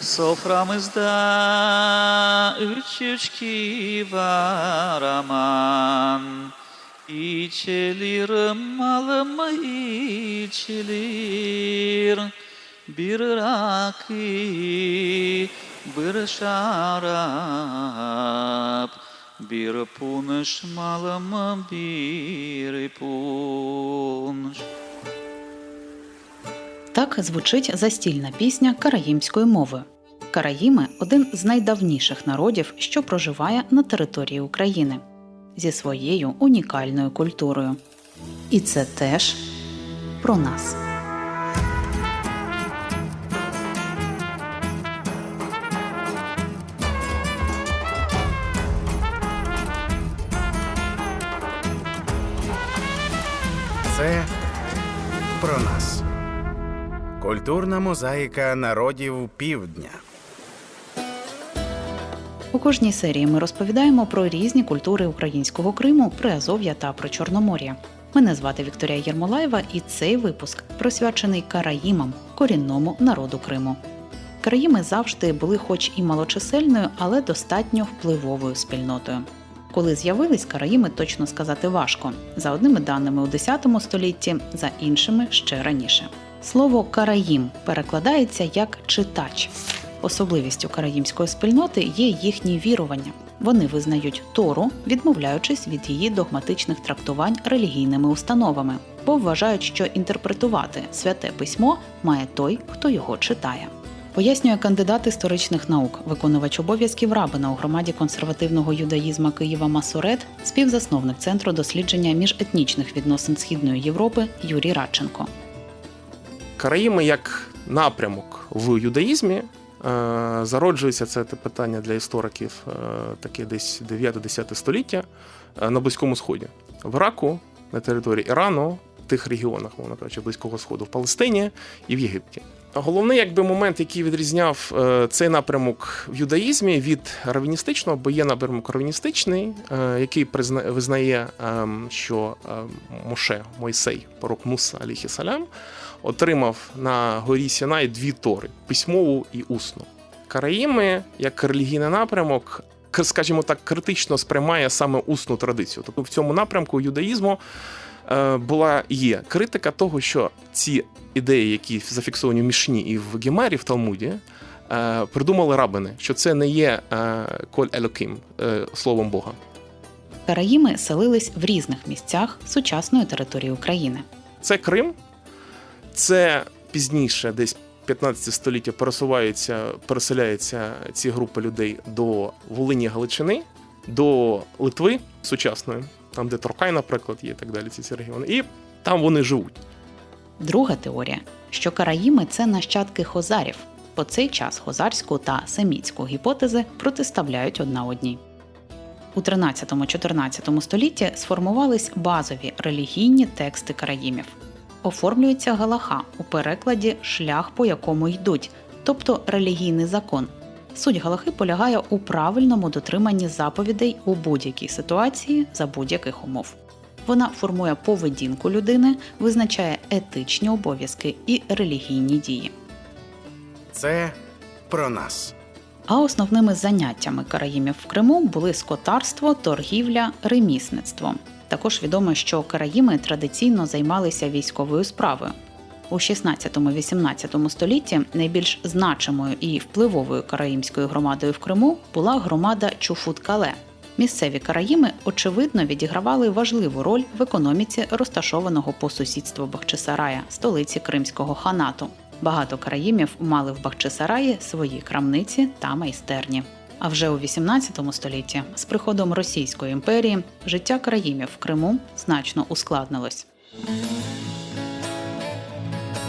Soframızda üç içki var aman. İçilir malım içilir. Bir rakı bir şarap. Bir punş malım bir punş Так звучить застільна пісня караїмської мови. Караїми один з найдавніших народів, що проживає на території України зі своєю унікальною культурою. І це теж про нас. Культурна мозаїка народів півдня. У кожній серії ми розповідаємо про різні культури українського Криму, Приазов'я та про Чорномор'я. Мене звати Вікторія Єрмолаєва, і цей випуск присвячений караїмам, корінному народу Криму. Караїми завжди були, хоч і малочисельною, але достатньо впливовою спільнотою. Коли з'явились караїми, точно сказати важко. За одними даними у X столітті, за іншими ще раніше. Слово караїм перекладається як читач. Особливістю караїмської спільноти є їхні вірування. Вони визнають Тору, відмовляючись від її догматичних трактувань релігійними установами, бо вважають, що інтерпретувати святе письмо має той, хто його читає. Пояснює кандидат історичних наук, виконувач обов'язків рабина у громаді консервативного юдаїзма Києва Масорет, співзасновник центру дослідження міжетнічних відносин Східної Європи Юрій Радченко. Караїми як напрямок в юдаїзмі. е, Зароджується це питання для істориків е, таке десь 9-10 століття е, на Близькому Сході. В Іраку, на території Ірану, в тих регіонах, мовно кажучи, Близького Сходу, в Палестині і в Єгипті. Головний якби момент, який відрізняв цей напрямок в юдаїзмі від равіністичного, бо є напрямок равіністичний, який визнає, ем, що е, Моше, Мойсей, пророк Муса, алейхі салям, отримав на горі Сінай дві тори письмову і усну. Караїми, як релігійний напрямок, скажімо так, критично сприймає саме усну традицію. Тобто в цьому напрямку юдаїзму е, була є критика того, що ці ідеї, які зафіксовані в Мішні і в Гемері, в Талмуді, е, придумали рабини, що це не є е, коль елоким, словом Бога. Караїми селились в різних місцях сучасної території України. Це Крим, це пізніше, десь 15 століття пересуваються, переселяються ці групи людей до Волині Галичини, до Литви сучасної, там, де Торкай, наприклад, є і так далі, ці, регіони. І там вони живуть. Друга теорія, що караїми це нащадки хозарів. По цей час хозарську та семітську гіпотези протиставляють одна одній. У 13-14 столітті сформувались базові релігійні тексти караїмів. Оформлюється галаха у перекладі шлях, по якому йдуть, тобто релігійний закон. Суть галахи полягає у правильному дотриманні заповідей у будь-якій ситуації за будь-яких умов. Вона формує поведінку людини, визначає етичні обов'язки і релігійні дії. Це про нас. А основними заняттями караїмів в Криму були скотарство, торгівля, ремісництво. Також відомо, що караїми традиційно займалися військовою справою. У 16-18 столітті найбільш значимою і впливовою караїмською громадою в Криму була громада Чуфут-Кале. Місцеві караїми очевидно відігравали важливу роль в економіці розташованого по сусідству Бахчисарая, столиці Кримського ханату. Багато караїмів мали в Бахчисараї свої крамниці та майстерні. А вже у 18 столітті, з приходом Російської імперії, життя країмів в Криму значно ускладнилось.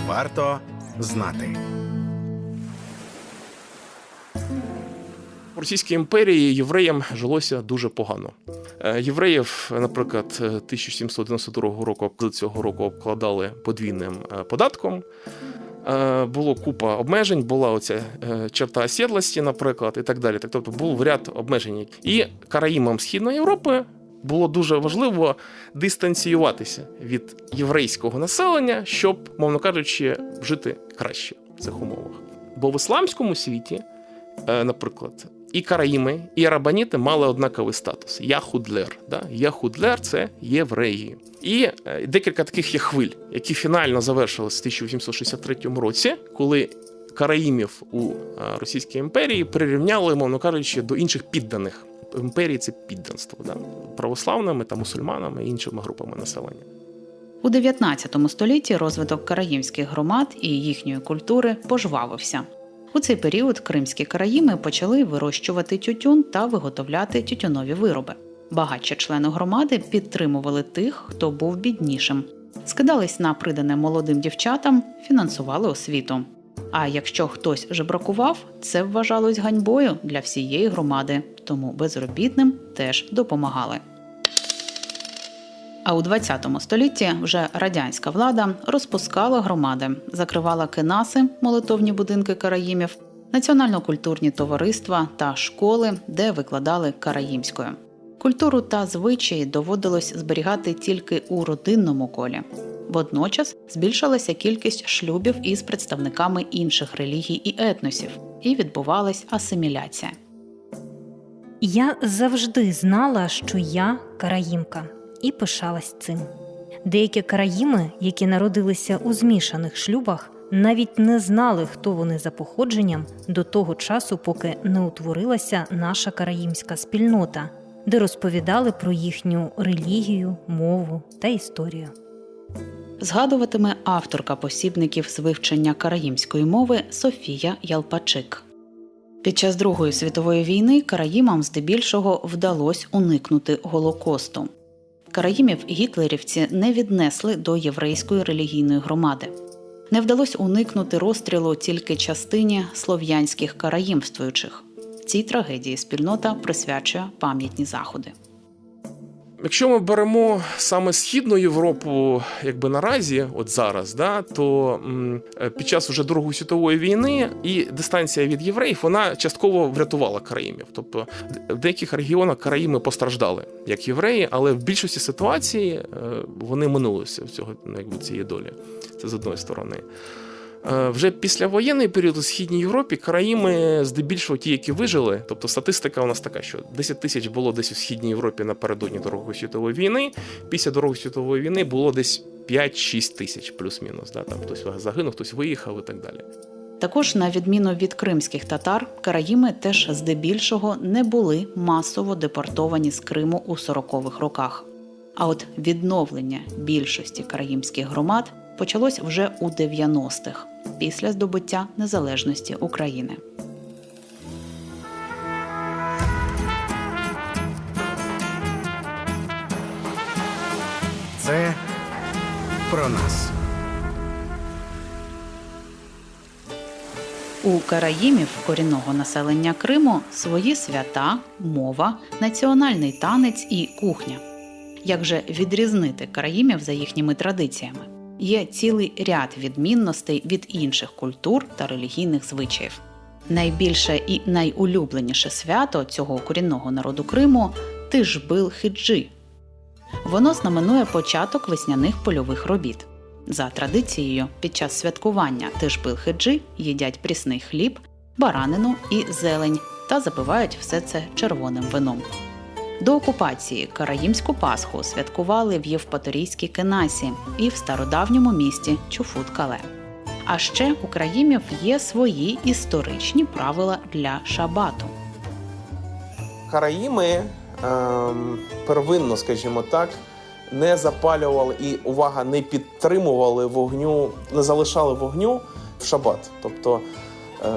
Варто знати. В Російській імперії євреям жилося дуже погано. Е, Євреїв, наприклад, е, 1792 року з цього року обкладали подвійним е, податком. Е, Було купа обмежень, була оця е, черта оседлості, наприклад, і так далі. Тобто був ряд обмежень. І караїмам Східної Європи було дуже важливо дистанціюватися від єврейського населення, щоб, мовно кажучи, жити краще в цих умовах. Бо в ісламському світі, е, наприклад, і караїми, і арабаніти мали однаковий статус. Яхудлер. Да? Яхудлер це євреї. І е, декілька таких є хвиль, які фінально завершились в 1863 році, коли караїмів у е, Російській імперії прирівняли, мовно кажучи, до інших підданих. Імперії це підданство, да? православними та мусульманами і іншими групами населення. У 19 столітті розвиток караїмських громад і їхньої культури пожвавився. У цей період кримські караїми почали вирощувати тютюн та виготовляти тютюнові вироби. Багатші члени громади підтримували тих, хто був біднішим, скидались на придане молодим дівчатам, фінансували освіту. А якщо хтось жебракував, це вважалось ганьбою для всієї громади, тому безробітним теж допомагали. А у 20 столітті вже радянська влада розпускала громади, закривала кенаси, молитовні будинки караїмів, національно-культурні товариства та школи, де викладали караїмською. Культуру та звичаї доводилось зберігати тільки у родинному колі. Водночас збільшилася кількість шлюбів із представниками інших релігій і етносів, і відбувалась асиміляція. Я завжди знала, що я караїмка, і пишалась цим. Деякі караїми, які народилися у змішаних шлюбах, навіть не знали, хто вони за походженням до того часу, поки не утворилася наша караїмська спільнота, де розповідали про їхню релігію, мову та історію. Згадуватиме авторка посібників з вивчення караїмської мови Софія Ялпачик. Під час Другої світової війни караїмам здебільшого вдалося уникнути голокосту. Караїмів гітлерівці не віднесли до єврейської релігійної громади. Не вдалося уникнути розстрілу тільки частині слов'янських караїмствуючих. Цій трагедії спільнота присвячує пам'ятні заходи. Якщо ми беремо саме східну Європу, якби наразі, от зараз, да, то е, під час уже Другої світової війни і дистанція від євреїв вона частково врятувала караїмів. Тобто в деяких регіонах караїми постраждали як євреї, але в більшості ситуацій е, вони минулися в цього ну, якби цієї долі. Це з одної сторони. Е, Вже післявоєнний період у східній Європі країни, здебільшого ті, які вижили, тобто статистика у нас така, що 10 тисяч було десь у східній Європі напередодні Другої світової війни. Після Другої світової війни було десь 5-6 тисяч, плюс-мінус. Да? Там хтось загинув, хтось виїхав і так далі. Також, на відміну від кримських татар, караїми теж здебільшого не були масово депортовані з Криму у 40-х роках. А от відновлення більшості караїмських громад почалось вже у 90-х, після здобуття незалежності України. Це про нас. У караїмів корінного населення Криму свої свята, мова, національний танець і кухня. Як же відрізнити караїмів за їхніми традиціями? Є цілий ряд відмінностей від інших культур та релігійних звичаїв. Найбільше і найулюбленіше свято цього корінного народу Криму Тишбил Хиджи. Воно знаменує початок весняних польових робіт. За традицією, під час святкування Тишбил Хиджи їдять прісний хліб, баранину і зелень та запивають все це червоним вином. До окупації Караїмську Пасху святкували в Євпаторійській Кенасі і в стародавньому місті Чуфут-Кале. А ще у країмів є свої історичні правила для шабату. Караїми ем, первинно, скажімо так, не запалювали і увага, не підтримували вогню, не залишали вогню в шабат. Тобто,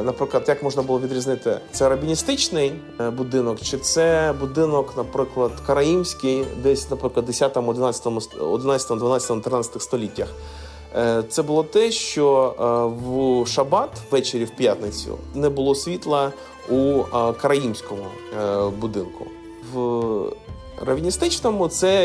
наприклад, як можна було відрізнити, це рабіністичний е, будинок, чи це будинок, наприклад, караїмський, десь, наприклад, 10, 11, 11, 12, 13 століттях. Е, Це було те, що е, в шабат ввечері в п'ятницю не було світла у е, караїмському е, будинку. В равіністичному це,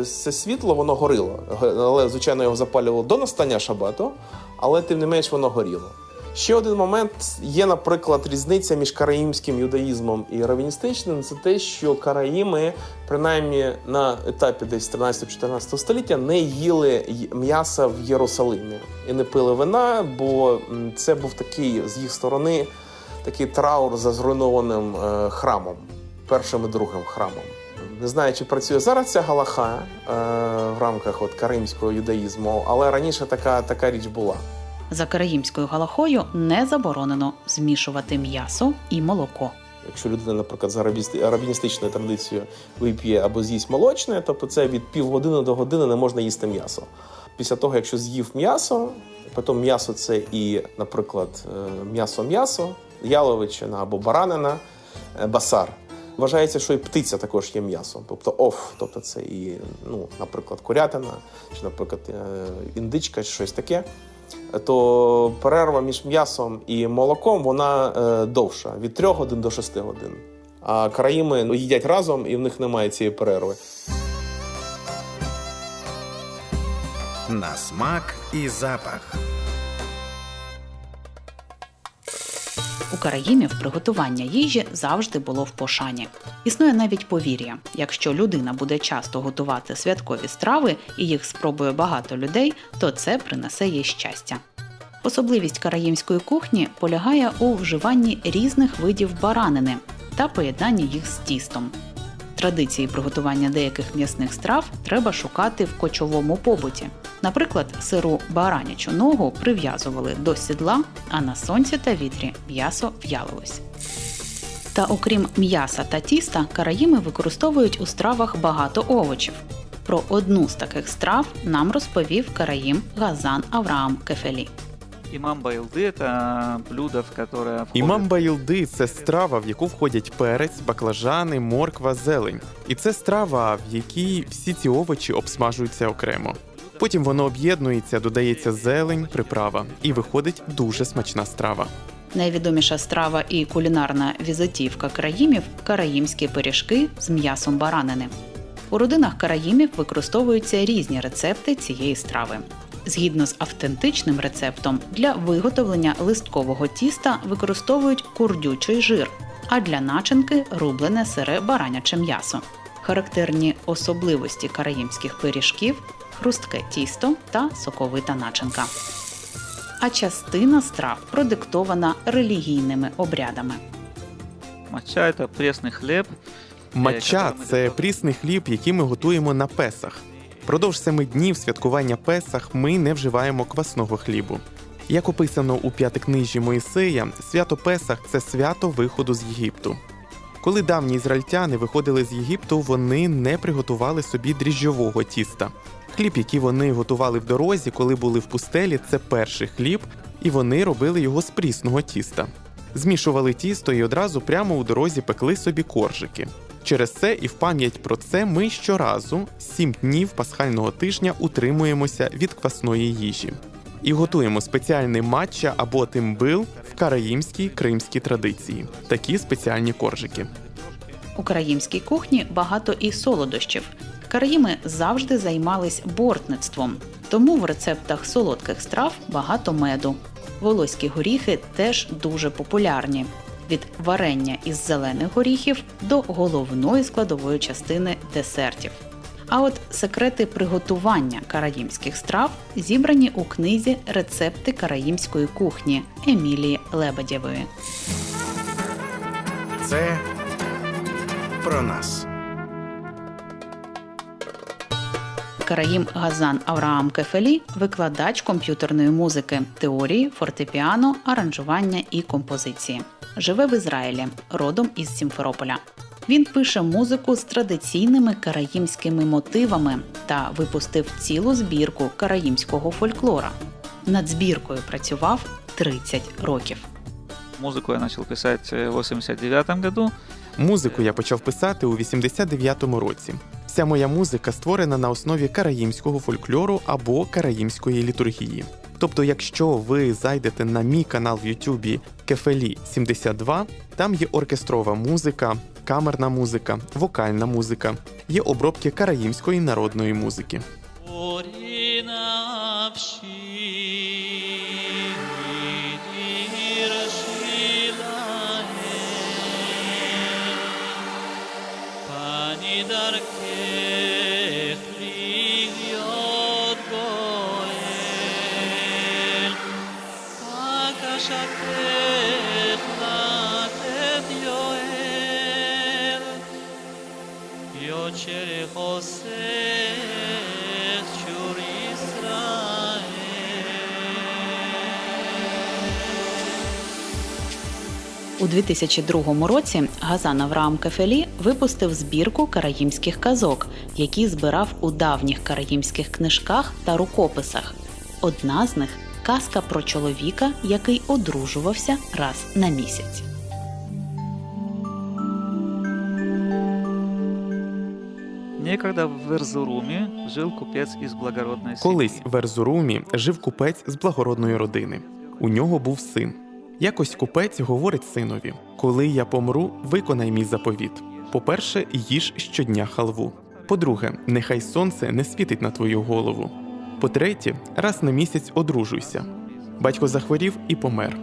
е, це світло воно горіло, але звичайно його запалювало до настання шабату, але тим не менш воно горіло. Ще один момент є, наприклад, різниця між караїмським юдаїзмом і равіністичним. Це те, що караїми, принаймні на етапі десь 13-14 століття, не їли м'яса в Єрусалимі і не пили вина, бо це був такий з їх сторони такий траур за зруйнованим е, храмом, першим і другим храмом. Не знаю, чи працює зараз ця галаха е, в рамках от каримського юдаїзму, але раніше така, така річ була. За караїмською галахою не заборонено змішувати м'ясо і молоко. Якщо людина, наприклад, за арабіністичною традицією вип'є або з'їсть молочне, тобто це від півгодини до години не можна їсти м'ясо. Після того, якщо з'їв м'ясо, потім м'ясо це і, наприклад, е, м'ясо-м'ясо, яловичина або баранина, е, басар. Вважається, що і птиця також є м'ясом, тобто оф, тобто це і, ну, наприклад, курятина, чи, наприклад, е, індичка, чи щось таке. То перерва між м'ясом і молоком вона е, довша від 3 годин до 6 годин. А країми ну, їдять разом і в них немає цієї перерви. На смак і запах. Караїмів приготування їжі завжди було в пошані. Існує навіть повір'я: якщо людина буде часто готувати святкові страви і їх спробує багато людей, то це принесе їй щастя. Особливість караїмської кухні полягає у вживанні різних видів баранини та поєднанні їх з тістом. Традиції приготування деяких м'ясних страв треба шукати в кочовому побуті. Наприклад, сиру баранячу ногу прив'язували до сідла, а на сонці та вітрі м'ясо в'ялилось. Та окрім м'яса та тіста, караїми використовують у стравах багато овочів. Про одну з таких страв нам розповів караїм Газан Авраам Кефелі. Имам Байлды – это блюдо, в которое входит... Імам Байлди це страва, в яку входять перець, баклажани, морква, зелень. І це страва, в якій всі ці овочі обсмажуються окремо. Потім воно об'єднується, додається зелень, приправа, і виходить дуже смачна страва. Найвідоміша страва і кулінарна візитівка караїмів караїмські пиріжки з м'ясом баранини. У родинах караїмів використовуються різні рецепти цієї страви. Згідно з автентичним рецептом, для виготовлення листкового тіста використовують курдючий жир, а для начинки рублене сире бараняче м'ясо. Характерні особливості караїмських пиріжків хрустке тісто та соковита начинка. А частина страв продиктована релігійними обрядами. Это пресный хлеб. Матча Е, це прісний хліб, який ми готуємо на песах. Продовж семи днів святкування Песах ми не вживаємо квасного хлібу. Як описано у п'ятикнижі Моїсея, свято Песах це свято виходу з Єгипту. Коли давні ізраїльтяни виходили з Єгипту, вони не приготували собі дріжджового тіста. Хліб, який вони готували в дорозі, коли були в пустелі, це перший хліб, і вони робили його з прісного тіста. Змішували тісто і одразу прямо у дорозі пекли собі коржики. Через це і в пам'ять про це ми щоразу сім днів пасхального тижня утримуємося від квасної їжі і готуємо спеціальний матча або тимбил в караїмській кримській традиції. Такі спеціальні коржики. У караїмській кухні багато і солодощів. Караїми завжди займались бортництвом, тому в рецептах солодких страв багато меду. Волоські горіхи теж дуже популярні. Від варення із зелених горіхів до головної складової частини десертів. А от секрети приготування караїмських страв зібрані у книзі Рецепти караїмської кухні Емілії Лебедєвої. Це про нас. Караїм Газан Авраам Кефелі викладач комп'ютерної музики, теорії, фортепіано, аранжування і композиції. Живе в Ізраїлі, родом із Сімферополя. Він пише музику з традиційними караїмськими мотивами та випустив цілу збірку караїмського фольклора. Над збіркою працював 30 років. Музыку я начал писать э, в 89 году. Музику я почав писати у 89-му році. Вся моя музика створена на основі караїмського фольклору або караїмської літургії. Тобто, якщо ви зайдете на мій канал в Ютубі Кефелі 72, там є оркестрова музика, камерна музика, вокальна музика, є обробки караїмської народної музики. Oseh У 2002 році Газан Авраам Кефелі випустив збірку караїмських казок, які збирав у давніх караїмських книжках та рукописах. Одна з них казка про чоловіка, який одружувався раз на місяць. Некогда в Эрзуруме жил купец из благородной семьи. Колись в Ерзурумі жив купець з благородної родини. У нього був син. Якось купець говорить синові: Коли я помру, виконай мій заповіт. По-перше, їж щодня халву. По-друге, нехай сонце не світить на твою голову. По-третє, раз на місяць одружуйся. Батько захворів і помер.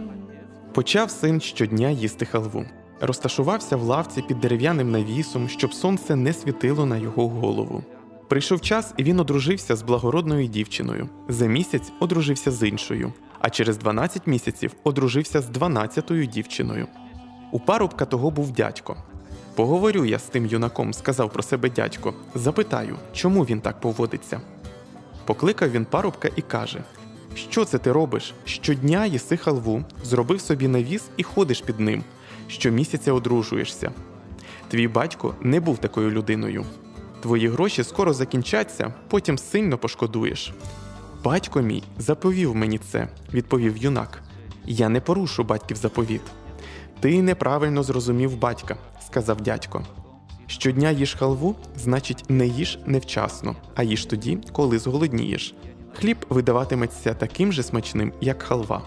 Почав син щодня їсти халву. Розташувався в лавці під дерев'яним навісом, щоб сонце не світило на його голову. Прийшов час, і він одружився з благородною дівчиною. За місяць одружився з іншою, а через 12 місяців одружився з 12-ю дівчиною. У парубка того був дядько. Поговорю я з тим юнаком, сказав про себе дядько. Запитаю, чому він так поводиться. Покликав він парубка і каже: Що це ти робиш? Щодня їси халву, зробив собі навіс і ходиш під ним. Щомісяця одружуєшся. Твій батько не був такою людиною. Твої гроші скоро закінчаться, потім сильно пошкодуєш. Батько мій заповів мені це, відповів юнак. Я не порушу батьків заповіт. Ти неправильно зрозумів батька, сказав дядько. Щодня їж халву, значить, не їж невчасно, а їж тоді, коли зголоднієш. Хліб видаватиметься таким же смачним, як халва.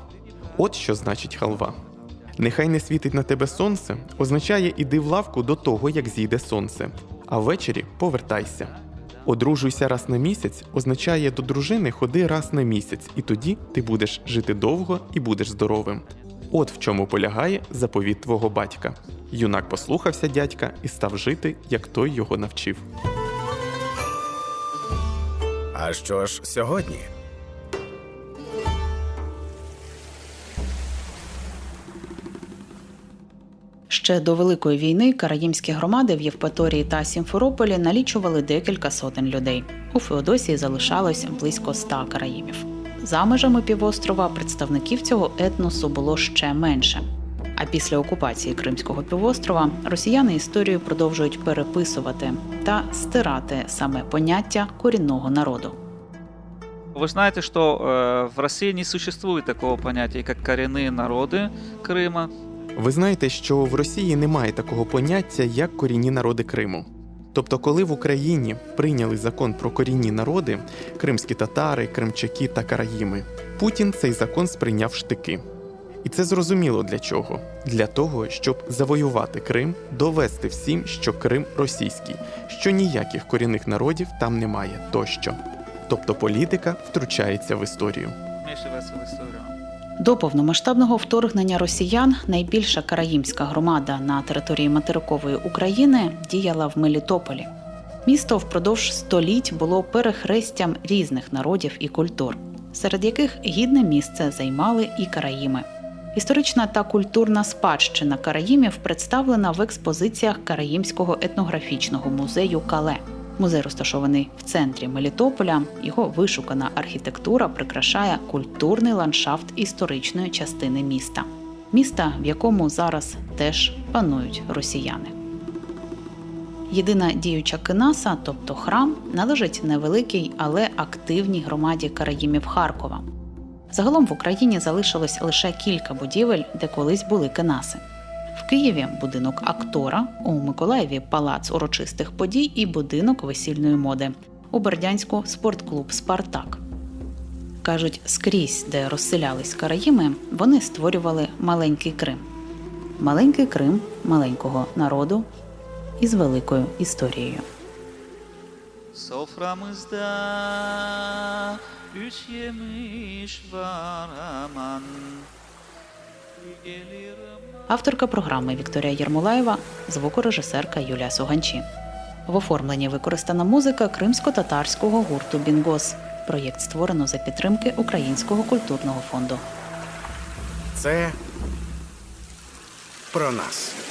От що значить халва. Нехай не світить на тебе сонце, означає іди в лавку до того, як зійде сонце, а ввечері повертайся. Одружуйся раз на місяць означає до дружини ходи раз на місяць, і тоді ти будеш жити довго і будеш здоровим. От в чому полягає заповіт твого батька. Юнак послухався дядька і став жити, як той його навчив. А що ж сьогодні? Ще до Великої війни караїмські громади в Євпаторії та Сімферополі налічували декілька сотень людей. У Феодосії залишалось близько ста караїмів. За межами півострова представників цього етносу було ще менше. А після окупації Кримського півострова росіяни історію продовжують переписувати та стирати саме поняття корінного народу. Вы знаете, что э, в России не существует такого понятия, как коренные народы Крыма. Ви знаєте, що в Росії немає такого поняття, як корінні народи Криму. Тобто, коли в Україні прийняли закон про корінні народи кримські татари, кримчаки та караїми, Путін цей закон сприйняв штики. І це зрозуміло для чого? Для того, щоб завоювати Крим, довести всім, що Крим російський, що ніяких корінних народів там немає тощо. Тобто політика втручається в історію. Вмешивается в историю. До повномасштабного вторгнення росіян найбільша караїмська громада на території материкової України діяла в Мелітополі. Місто впродовж століть було перехрестям різних народів і культур, серед яких гідне місце займали і караїми. Історична та культурна спадщина караїмів представлена в експозиціях Караїмського етнографічного музею Кале. Музей розташований в центрі Мелітополя. Його вишукана архітектура прикрашає культурний ландшафт історичної частини міста, міста, в якому зараз теж панують росіяни. Єдина діюча кинаса, тобто храм, належить невеликій, але активній громаді караїмів Харкова. Загалом в Україні залишилось лише кілька будівель, де колись були кинаси. В Києві будинок актора, у Миколаєві палац урочистих подій і будинок весільної моди. У Бердянську спортклуб Спартак. Кажуть, скрізь, де розселялись караїми, вони створювали маленький Крим. Маленький Крим маленького народу із великою історією. Soframızda üç yemiş var aman Авторка програми Вікторія Єрмолаєва, звукорежисерка Юлія Суганчі. В оформленні використана музика кримсько-татарського гурту Бінгос. Проєкт створено за підтримки Українського культурного фонду. Це про нас.